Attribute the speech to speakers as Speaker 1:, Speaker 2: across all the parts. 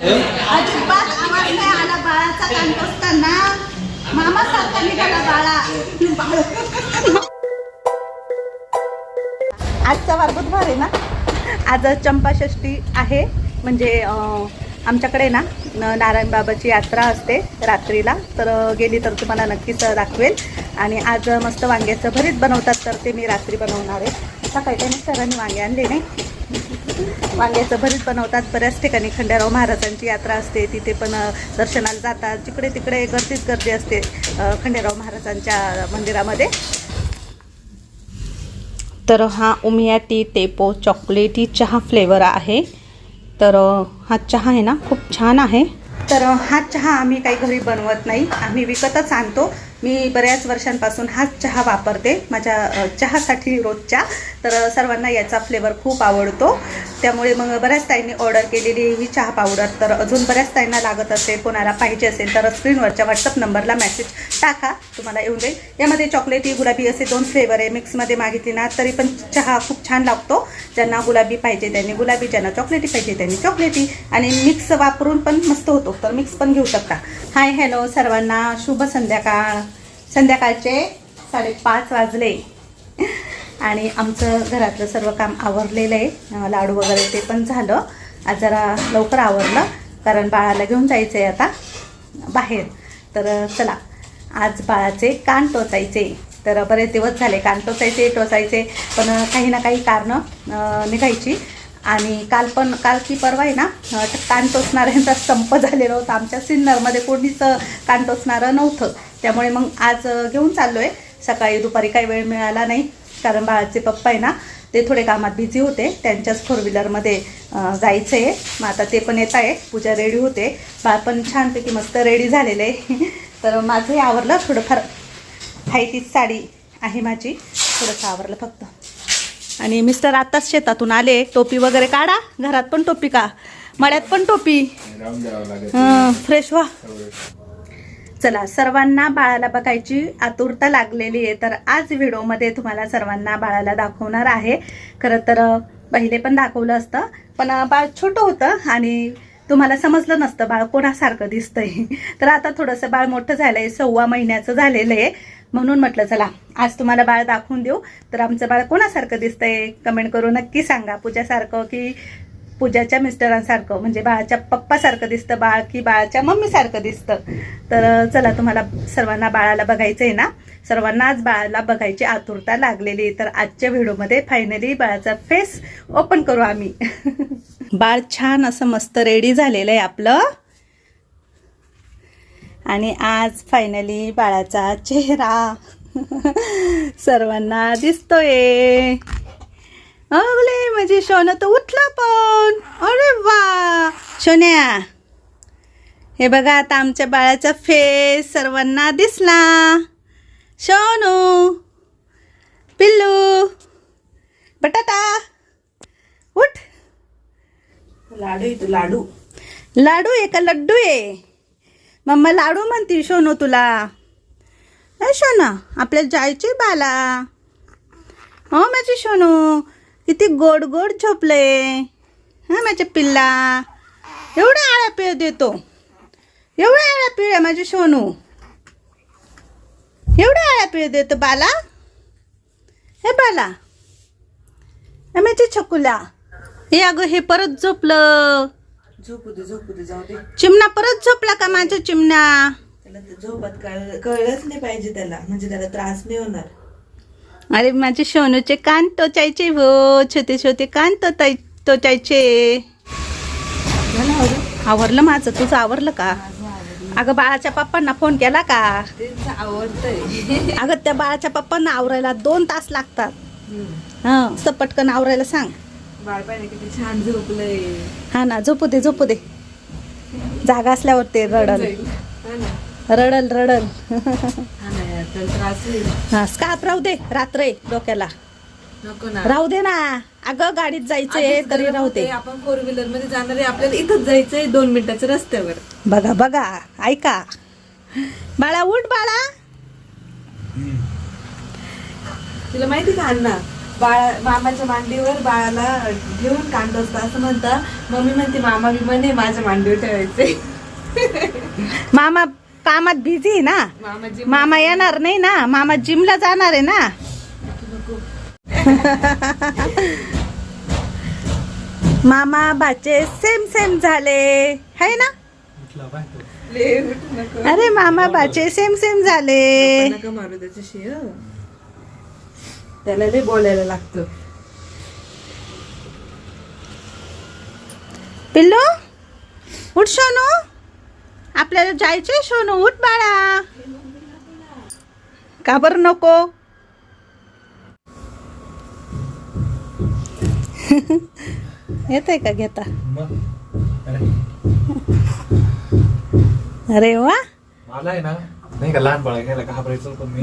Speaker 1: अजिबात आवाज नाही आला. बाळाचा कांत असताना मामा सारखा निघाला बाळा. आजचा वार बुधवार आहे ना? आज चंपाषष्ठी आहे. म्हणजे आमच्याकडे ना नारायण बाबाची यात्रा असते रात्रीला. तर गेली तर तुम्हाला नक्कीच दाखवेल. आणि आज मस्त वांग्याचं भरीत बनवतात तर ते मी रात्री बनवणार आहे. सकाळी काही सरांनी वांगे आणले नाही. वांग्याचं भरीत बनवतात. बऱ्याच ठिकाणी खंडेराव महाराजांची यात्रा असते. तिथे पण दर्शनाला जातात. जिकडे तिकडे गर्दीच गर्दी असते खंडेराव महाराजांच्या मंदिरामध्ये. तर हा उमिया टी टेपो चॉकलेटी चहा फ्लेवर आहे. तर हा चहा आहे ना खूप छान आहे. तर हा चहा आम्ही काही घरी बनवत नाही. आम्ही विकतच आणतो. मी बऱ्याच वर्षांपासून हाच चहा वापरते. माझ्या चहासाठी रोजच्या. तर सर्वांना याचा फ्लेवर खूप आवडतो. त्यामुळे मग बऱ्याच ताईंनी ऑर्डर केलेली ही चहा पावडर तर अजून बऱ्याच ताईंना लागत असेल कोणाला पाहिजे असेल तर स्क्रीनवरच्या व्हॉट्सअप नंबरला मेसेज टाका. तुम्हाला येऊन जाईल. यामध्ये चॉकलेटी गुलाबी असे दोन फ्लेवर आहे. मिक्समध्ये मागितली ना तरी पण चहा खूप छान लागतो. ज्यांना गुलाबी पाहिजे त्यांनी गुलाबी ज्यांना चॉकलेटी पाहिजे त्यांनी चॉकलेटी आणि मिक्स वापरून पण मस्त होतो. तर मिक्स पण घेऊ शकता. हाय हॅलो सर्वांना. शुभ संध्याकाळ. संध्याकाळचे साडेपाच वाजले. आणि आमचं घरातलं सर्व काम आवरलेलं आहे. लाडू वगैरे ते पण झालं. आज जरा लवकर आवरलं कारण बाळाला घेऊन जायचं आहे आता बाहेर. तर चला आज बाळाचे कान टोचायचे. तर बरेच दिवस झाले कान टोचायचे टोचायचे पण काही ना काही कारणं निघायची. आणि काल पण काल की परवा आहे ना कान टोचणाऱ्यांचा संप झालेला होता. आमच्या सिन्नरमध्ये कोणीच कान टोचणारं नव्हतं. त्यामुळे मग आज घेऊन चाललो आहे सकाळी दुपारी काही वेळ मिळाला नाही कारण बाळाचे पप्पा आहे ना ते थोडे कामात बिझी होते. त्यांच्याच फोर व्हीलरमध्ये जायचं आहे मग आता ते पण येत आहे पूजा रेडी होते. बाळ पण छानपैकी मस्त रेडी झालेलं आहे. तर माझंही आवरलं. थोडंफार हाय तीच साडी आहे माझी. थोडंसं आवरलं फक्त. आणि मिस्टर आत्ताच शेतातून आले. टोपी वगैरे काढा. घरात पण टोपी का? मळ्यात पण टोपी? फ्रेश व्हा. चला सर्वांना बाळाला बघायची आतुरता लागलेली आहे तर आज व्हिडिओमध्ये तुम्हाला सर्वांना बाळाला दाखवणार आहे. खरं तर पहिले पण दाखवलं असतं पण बाळ छोटं होतं आणि तुम्हाला समजलं नसतं बाळ कोणासारखं दिसतंय. तर आता थोडंसं बाळ मोठं झालंय सव्वा महिन्याचं झालेलं आहे. म्हणून म्हटलं चला आज तुम्हाला बाळ दाखवून देऊ. तर आमचं बाळ कोणासारखं दिसतंय कमेंट करून नक्की सांगा. पूजासारखं की पूजाच्या मिस्टरांसारखं म्हणजे बाळाच्या पप्पासारखं दिसतं बाळ की बाळाच्या मम्मीसारखं दिसतं. तर चला तुम्हाला सर्वांना बाळाला बघायचं आहे ना? सर्वांना आज बाळाला बघायची आतुरता लागलेली तर आजच्या व्हिडिओमध्ये फायनली बाळाचा फेस ओपन करू आम्ही. बाळ छान असं मस्त रेडी झालेलं आहे आपलं. आणि आज फायनली बाळाचा चेहरा सर्वांना दिसतोय. अगले म्हणजे सोनं तर उठला पण. अरे वा. सोन्या हे बघा आता आमच्या बाळाचा फेस सर्वांना दिसला. सोनू पिल्लू बटाटा उठ.
Speaker 2: लाडू इथं लाडू.
Speaker 1: लाडू आहे का? लड्डू आहे. मम्मा लाडू म्हणती सोनू तुला. ए सोना आपल्याला जायचे बाला हो माझी सोनू किती गोड गोड झोपले हा माझ्या पिल्ला. एवढ्या आळ्या पिळ देतो. एवढ्या आळ्या पिळ्या माझी सोनू. एवढ्या आळ्या पिळ देतो बाला. हे बाला. हे माझी छकुला हे अगं हे परत झोपलं.
Speaker 2: झोपू दे झोपू दे जाऊ दे.
Speaker 1: चिमणा परत झोपला का माझा चिमणा?
Speaker 2: त्याला झोपात कळ कळलंच नाही पाहिजे त्याला. म्हणजे त्याला त्रास नाही होणार.
Speaker 1: अरे माझे सोनूचे कान टोचायचे हो छोटे छोटे कान टोचाय टोचायचे आवरलं माझं? तुझं आवरलं का? अगं बाळाच्या पप्पांना फोन केला का? अगं त्या बाळाच्या पप्पांना आवरायला दोन तास लागतात. हा पटकन आवरायला सांग.
Speaker 2: किती छान झोपलंय
Speaker 1: हा ना झोपू दे झोपू दे. जागा असल्यावर ते रडल. रडल रडल.
Speaker 2: त्रास होईल
Speaker 1: हा स्कार्फ राहू दे रात्र आहे डोक्याला.
Speaker 2: नको ना.
Speaker 1: राहू दे ना. अगं गाडीत जायचंय
Speaker 2: आधीच
Speaker 1: तरी
Speaker 2: गरम
Speaker 1: राहू दे.
Speaker 2: आपण फोर व्हीलरमध्ये जाणार आहे आपल्याला इथंच जायचंय दोन मिनिटाच्या रस्त्यावर.
Speaker 1: बघा बघा ऐका. बाळा उठ बाळा.
Speaker 2: तुला माहिती का अण्णा? बाळा मामाच्या मांडीवर बाळाला घेऊन कांड असतं. असं म्हणता मम्मी म्हणते मामा विमाने माझ्या मांडीवर ठेवायचे
Speaker 1: मामा कामात बिझी ना?
Speaker 2: मामाजी
Speaker 1: मामा येणार नाही ना? मामा जिमला जाणार आहे ना? मामा बाचे सेम सेम झाले. है ना? अरे मामा बाचे सेम सेम झाले.
Speaker 2: त्याला लय बोलायला लागतं.
Speaker 1: पिल्लू उठ सोनू. आपल्याला जायचंय सोनू उठ बाळा. का बरं नको? येत आहे का घेता? अरे वा.
Speaker 3: मला आहे ना नाही का लहान बाळा घ्यायला घाबरायचं पण मी.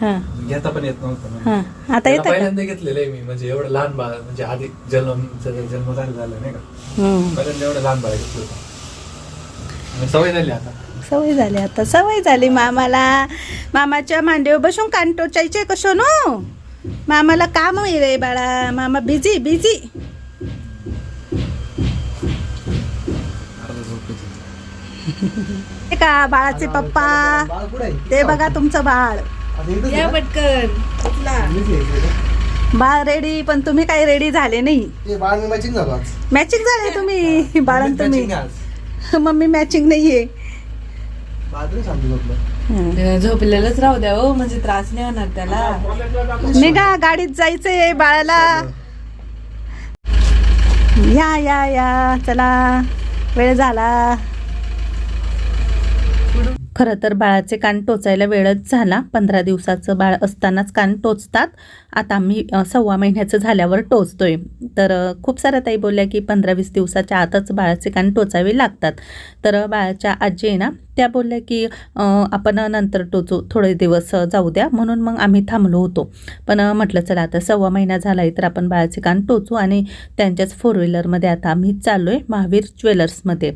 Speaker 1: हा.
Speaker 3: घेता पण येत नव्हतं
Speaker 1: आता येतं
Speaker 3: पहिल्यांदा घेतलेलं आहे मी म्हणजे एवढं लहान बाळ म्हणजे आधी जन्म जन्म झाला नाही का. पहिल्यांदा एवढं लहान बाळ घेतलं होतं. सवय झाली आता.
Speaker 1: सवय झाली आता. सवय झाली मामाला. मामाच्या मांडीवर बसून कान टोचायचे कसो नो मामाला काम रे बाळा. मामा बिझी बिझी. हे का बाळाचे पप्पा? ते बघा तुमचं बाळ.
Speaker 2: या पटकन.
Speaker 1: बाळ रेडी पण तुम्ही काही रेडी झाले नाही.
Speaker 4: मॅचिंग झालो आज.
Speaker 1: मॅचिंग झाले तुम्ही बाळां तुम्ही. मम्मी मॅचिंग नाहीये.
Speaker 2: झोपलेलंच राहू द्या हो म्हणजे त्रास नाही होणार त्याला.
Speaker 1: निघा गाडीत जायचंय बाळाला. या या या. चला वेळ झाला. खरं तर बाळाचे कान टोचायला वेळच झाला. पंधरा दिवसाचं बाळ असतानाच कान टोचतात. आता आम्ही सव्वा महिन्याचं झाल्यावर टोचतोय. तर खूप साऱ्या ताई बोलल्या की पंधरा वीस दिवसाच्या आतच बाळाचे कान टोचावे लागतात. तर बाळाच्या आजी आहे ना त्या बोलल्या की आपण नंतर टोचू थोडे दिवस जाऊ द्या. म्हणून मग आम्ही थांबलो होतो. पण म्हटलं चला आता सव्वा महिना झाला आहे तर आपण बाळाचे कान टोचू आणि त्यांच्याच फोर व्हीलरमध्ये आता आम्ही चाललो आहे महावीर ज्वेलर्समध्ये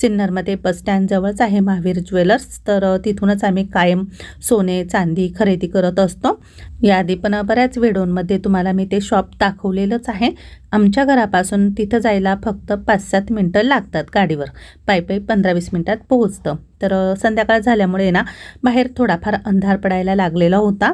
Speaker 1: सिन्नरमध्ये बस स्टँडजवळच आहे महावीर ज्वेलर्स तर तिथूनच आम्ही कायम सोने चांदी खरेदी करत असतो. याआधी पण बऱ्याच व्हिडिओमध्ये तुम्हाला मी ते शॉप दाखवलेलंच आहे. आमच्या घरापासून तिथं जायला फक्त पाच सात मिनटं लागतात गाडीवर. पायी पायी पंधरा वीस मिनटात पोहोचतं. तर संध्याकाळ झाल्यामुळे ना बाहेर थोडाफार अंधार पडायला लागलेला होता.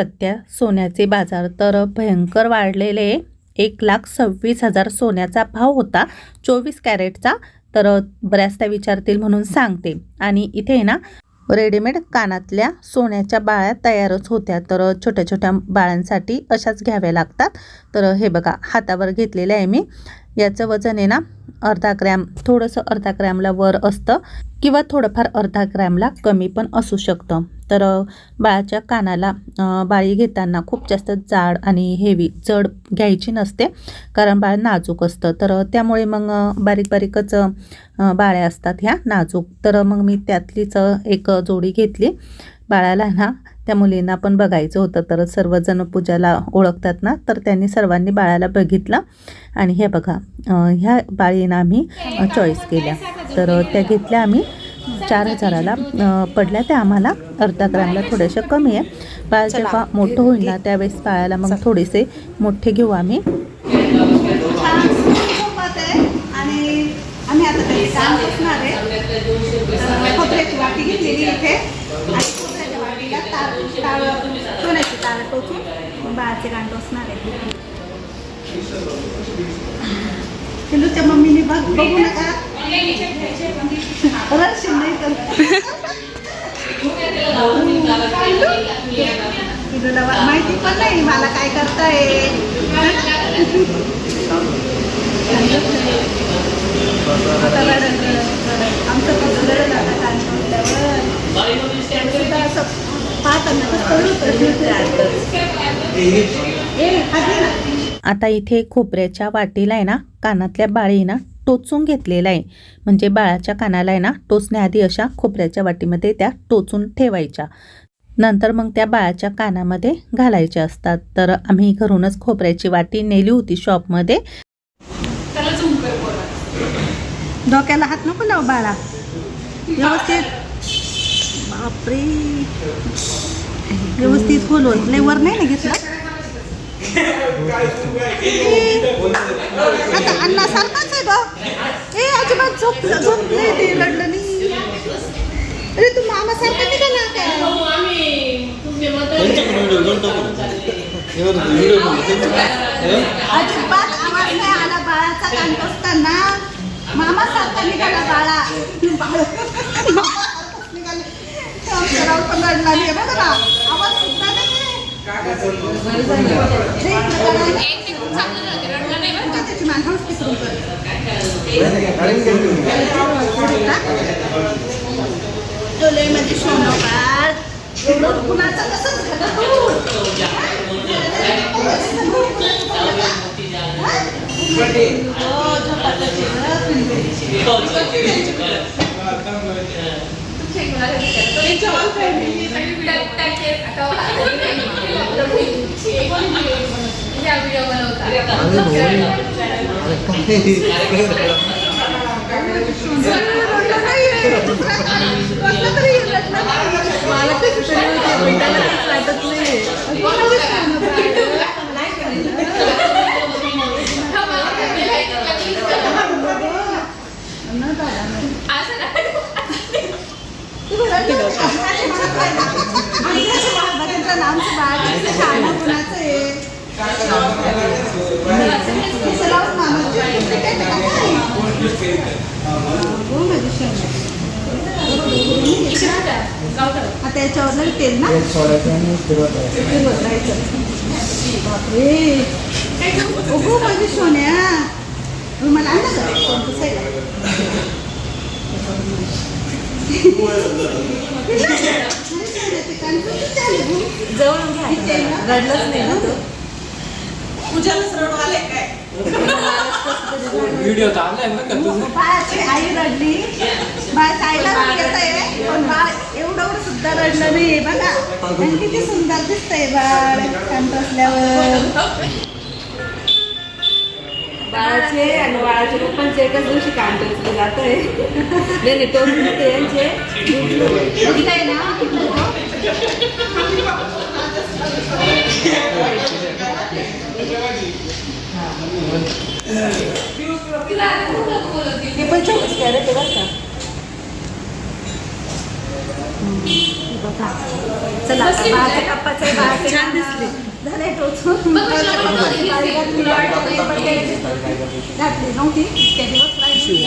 Speaker 1: सध्या सोन्याचे बाजार तर भयंकर वाढलेले. एक लाख सव्वीस हजार सोन्याचा भाव होता. चोवीस कॅरेटचा तर बऱ्याच त्या विचारतील म्हणून सांगते. आणि इथे आहे ना रेडीमेड कानातल्या सोन्याच्या बाळ्या तयारच होत्या. तर छोट्या छोट्या बाळांसाठी अशाच घ्याव्या लागतात. तर हे बघा हातावर घेतलेले आहे मी. याचं वजन आहे ना अर्धा ग्रॅम. थोडंसं अर्धा ग्रॅमला वर असतं किंवा थोडंफार अर्धा ग्रॅमला कमी पण असू शकतं. तर बाळाच्या कानाला बाळी घेताना खूप जास्त जाड आणि हेवी जड घ्यायची नसते कारण बाळ नाजूक असतं. तर त्यामुळे मग बारीक बारीकच बाळ्या असतात ह्या नाजूक. तर मग मी त्यातलीच एक जोडी घेतली. बाळाला ना त्या मुलींना पण बघायचं होतं. तर सर्वजण पूजाला ओळखतात ना तर त्यांनी सर्वांनी बाळाला बघितलं. आणि हे बघा ह्या बाळीनं आम्ही चॉईस केल्या. तर त्या घेतल्या आम्ही. चार हजाराला पडल्या. त्या आम्हाला अर्धा ग्रॅमला थोड्याशा कमी आहे. बाळ जेव्हा मोठं होईल ना त्यावेळेस बाळाला मग थोडेसे मोठे घेऊ आम्ही. आणि आम्ही आता त्याचे काम बसणार आहे खोबऱ्याची वाटी घेतलेली इथे आणि खोबऱ्याच्या वाटीला तार सोन्याची तार टोचून बाळाचे टोचणार आहे. पिलूच्या मम्मीने बघ बघू नका. रडशील नाही तर. माहिती पण नाही मला काय करताय. आता. आमचं कसं रडन आता. सुद्धा असं आता इथे खोबऱ्याच्या वाटीला आहे ना कानातल्या बाळी ना टोचून घेतलेला आहे. म्हणजे बाळाच्या कानाला आहे ना टोचण्याआधी अशा खोबऱ्याच्या वाटीमध्ये त्या टोचून ठेवायच्या. नंतर मग त्या बाळाच्या कानामध्ये घालायच्या असतात. तर आम्ही घरूनच खोबऱ्याची वाटी नेली होती शॉपमध्ये. डोक्याला हात नको लाव बाळा. व्यवस्थित. बापरे व्यवस्थित खोलून लय वर नाही ना घेतला आता अण्णा सारखाच आहे ग ए अजिबात झोप झोप नाही ते रडलं नाही अरे तू मामा सारखा निघाला काय अजिबात आवाज नाही आला बाळाचा कान टोचताना मामा सारखा निघाला बाळा बाळ मामासारखाच निघाले. राव पण रडला नाही बघा ना आवाज सुद्धा नाही बाळ एवढं कुणाचं कसं झालं हो? हो, झोपाचं जेवण. रडलं नाहीये. कसलं तरी रडलं नाही.
Speaker 2: मला कसं तरी होतं, भेटायला काहीच वाटत नाही
Speaker 1: आमचं बाळ किती छान आहे, कुणाचं आहे? कसं लावून मामाची काय ते काय नाही. हो, माझी शेण. आता याच्यावर लई तेल ना फिरवत राहायचं. बापरे. ओहो माझी सोन्या. मला आणलं.
Speaker 2: जवळून घ्या रडलंच नाही ना तो.
Speaker 3: व्हिडिओ तर आणलाय ना तुझं?
Speaker 1: बाळाची आई रडली. पण बाळ एवढं सुद्धा रडलं नाही बघा. आणि किती सुंदर दिसतंय बाळ शांत असल्यावर.
Speaker 2: बाळाचे आणि बाळाच्या पप्पांचे एकाच दिवशी कान टोचले जात आहे नाही नाही टोचले ते यांचे.
Speaker 1: बघताय ना
Speaker 2: हे पण चोवीस कॅरेट आहे बरं का
Speaker 1: बघा चला
Speaker 2: छान दिसली.
Speaker 1: झाले टोचून बाळाच्या पप्पाची बाळी घातली, बाळाच्या पप्पाची घातली नव्हती इतके दिवस राहिली.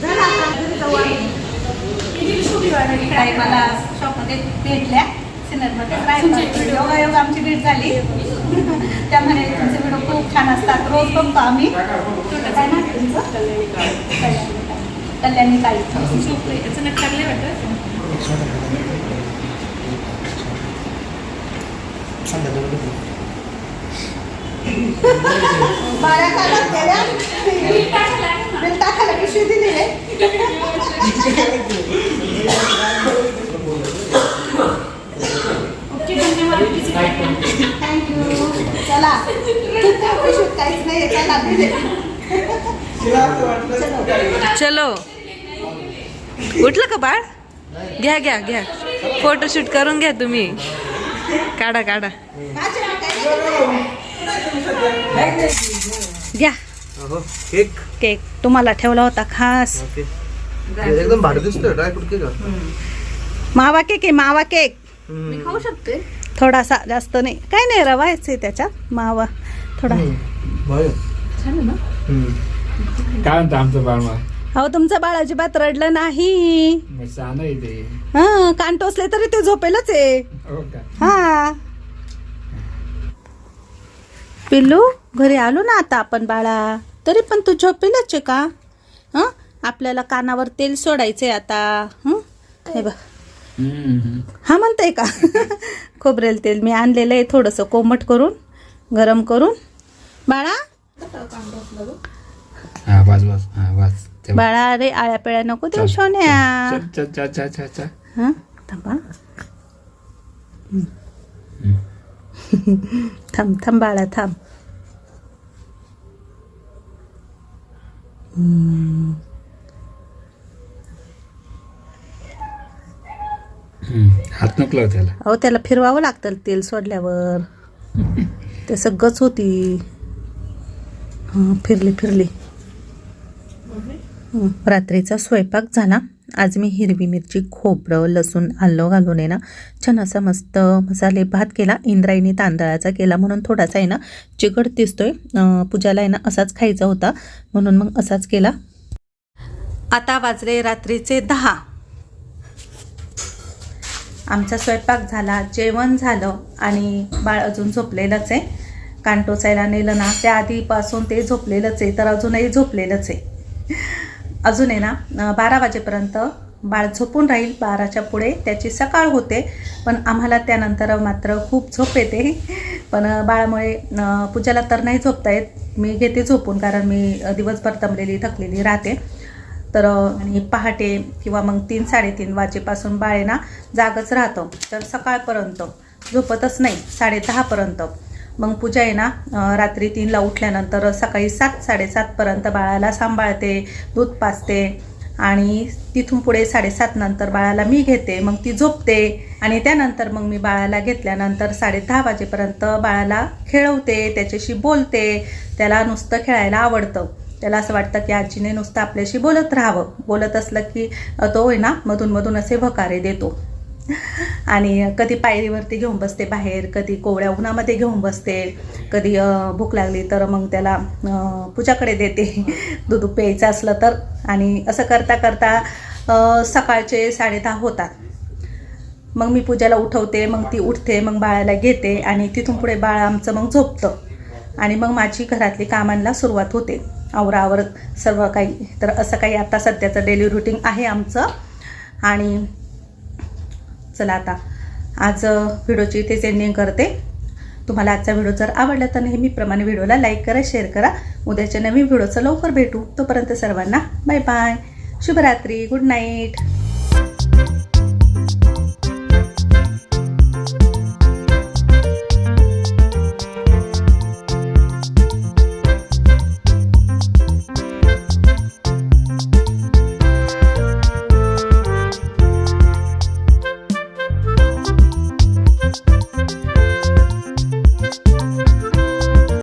Speaker 1: झालं आता घरी जाऊ आम्ही काही मला शॉपमध्ये भेटल्या सिनेरमध्ये राहिलं योगा योगा आमची भेट झाली त्यामुळे तुमचे व्हिडिओ खूप छान असतात रोज बघतो आम्ही काय ना तुमचं कल्याणी काळी
Speaker 2: याचं नक्की चांगले वाटतं
Speaker 1: बाळ्या खायला गेल्या बिल टाकायला पिशवी दिली रे थँक्यू चला. पिशवीत काहीच नाही चला. दिले
Speaker 2: चलो. उठलं का बाळ? घ्या घ्या घ्या. फोटोशूट करून घ्या तुम्ही. काढा काढा.
Speaker 1: घ्या.
Speaker 4: केक.
Speaker 1: केक. तुम्हाला ठेवला होता खास.
Speaker 4: एकदम भारी दिसतोय ड्रायफ्रूट केक
Speaker 1: मावा केक आहे मावा केक.
Speaker 2: मी खाऊ शकते.
Speaker 1: थोडासा जास्त नाही. काय नाही रवायचं आहे त्याच्यात मावा. थोडा.
Speaker 3: काय म्हणतं आमचं बाळ
Speaker 1: अहो तुमचं बाळ अजिबात रडलं नाही. हा कान टोचले तरी ते झोपेलच आहे.
Speaker 3: हो का?
Speaker 1: हा. पिल्लू घरी आलो ना आता आपण बाळा. तरी पण तू झोपेलच आहे का? हं? आपल्याला कानावर तेल सोडायचंय आता. हं? हे बघ. हा म्हणताय का? खोबरेल तेल मी आणलेलं आहे थोडंसं कोमट करून गरम करून. बाळा.
Speaker 3: हा वाज वाज. हा वाज. ते.
Speaker 1: बाळा अरे आळ्या पिळ्या नको देऊ सोन्या
Speaker 3: चल चल चल चल चल चल
Speaker 1: हं थांबा थांब थांब बाळा थांब
Speaker 3: हम्म. हात नको लाव त्याला.
Speaker 1: अहो त्याला फिरवावं लागतं तेल सोडल्यावर. ते सगळंच होती. हं, फिरली फिरली. रात्रीचा स्वयंपाक झाला. आज मी हिरवी मिरची खोबरं लसूण आलं घालून आहे ना छान असा मस्त मसाले भात केला. इंद्रायणी तांदळाचा केला म्हणून थोडासा आहे ना चिकट दिसतोय. आहे पूजाला आहे ना असाच खायचा होता म्हणून मग असाच केला. आता वाजले रात्रीचे दहा. आमचा स्वयंपाक झाला जेवण झालं आणि बाळ अजून झोपलेलंच आहे. कान टोचायला नेलं ना त्या आधीपासून ते झोपलेलंच आहे तर अजूनही झोपलेलंच आहे. अजून आहे ना बारा वाजेपर्यंत बाळ झोपून राहील बाराच्या पुढे त्याची सकाळ होते पण आम्हाला त्यानंतर मात्र खूप झोप येते. पण बाळामुळे पूजाला तर नाही झोपता येत. मी घेते झोपून कारण मी दिवसभर दमलेली थकलेली राहते. तर आणि पहाटे किंवा मग तीन साडेतीन वाजेपासून बाळ ना जागच राहतं. तर सकाळपर्यंत झोपतच नाही साडे दहापर्यंत. मग पूजा आहे ना रात्री तीनला उठल्यानंतर सकाळी सात साडेसातपर्यंत बाळाला सांभाळते दूध पाजते आणि तिथून पुढे साडेसात नंतर बाळाला मी घेते मग ती झोपते आणि त्यानंतर मग मी बाळाला घेतल्यानंतर साडे दहा वाजेपर्यंत बाळाला खेळवते त्याच्याशी बोलते त्याला नुसतं खेळायला आवडतं. त्याला असं वाटतं की आजीने नुसतं आपल्याशी बोलत राहावं. बोलत असलं की तो आहे ना मधून मधून असे भकारे देतो. आणि कधी पायरीवरती घेऊन बसते बाहेर कधी कोवळ्या उन्हामध्ये घेऊन बसते कधी भूक लागली तर मग त्याला पूजाकडे देते दूध प्यायचं असलं तर. आणि असं करता करता सकाळचे साडेदहा होतात. मग मी पूजाला उठवते मग ती उठते मग बाळाला घेते आणि तिथून पुढे बाळ आमचं मग झोपतं. आणि मग माझी घरातली कामांना सुरुवात होते. आवरावर सर्व काही. तर असं काही आता सध्याचं डेली रुटीन आहे आमचं. आणि चला आता. आज व्हिडिओची इथेच एंडिंग करते. तुम्हाला आजचा व्हिडिओ जर आवडला तर नेहमीप्रमाणे व्हिडिओला लाईक करा शेअर करा. उद्याच्या नवीन व्हिडिओचं लवकर भेटू. तोपर्यंत सर्वांना बाय बाय शुभरात्री. Good night